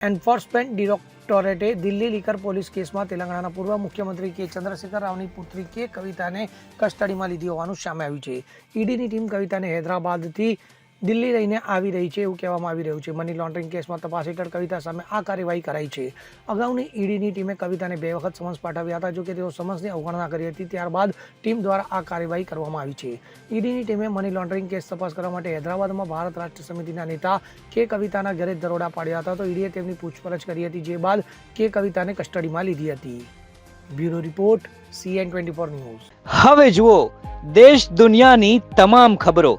Enforcement ડિરેક્ટોરેટે Delhi liquor police કેસમાં તેલંગાણાના પૂર્વ મુખ્યમંત્રી કે ચંદ્રશેખર રાવની પુત્રી કે કવિતાને કસ્ટડીમાં લીધી હોવાનું સામે આવ્યું છે. ઈડીની ટીમ કવિતાને હૈદરાબાદથી દિલ્હી લઈને આવી રહી છે એવું કહેવામાં આવી રહ્યું છે. મની લોન્ડરિંગ કેસમાં તપાસ હેઠળ કવિતા સામે આ કાર્યવાહી કરાઈ છે. અગાઉની ઈડીની ટીમે કવિતાને બે વખત સમન્સ પાઠવ્યા હતા. જોકે તેઓ સમન્સની અવગણના કરી હતી, ત્યારબાદ ટીમ દ્વારા આ કાર્યવાહી કરવામાં આવી છે. ઈડીની ટીમે મની લોન્ડરિંગ કેસ તપાસ કરવા માટે હૈદરાબાદમાં ભારત રાષ્ટ્ર સમિતિના નેતા કે કવિતાના ઘરે દરોડા પાડ્યા હતા, તો ઈડીએ તેમની પૂછપરછ કરી હતી, જે બાદ કે કવિતાને કસ્ટડીમાં લીધી હતી. Bureau report CN twenty four news. હવે જુઓ, દેશ દુનિયાની તમામ ખબરો.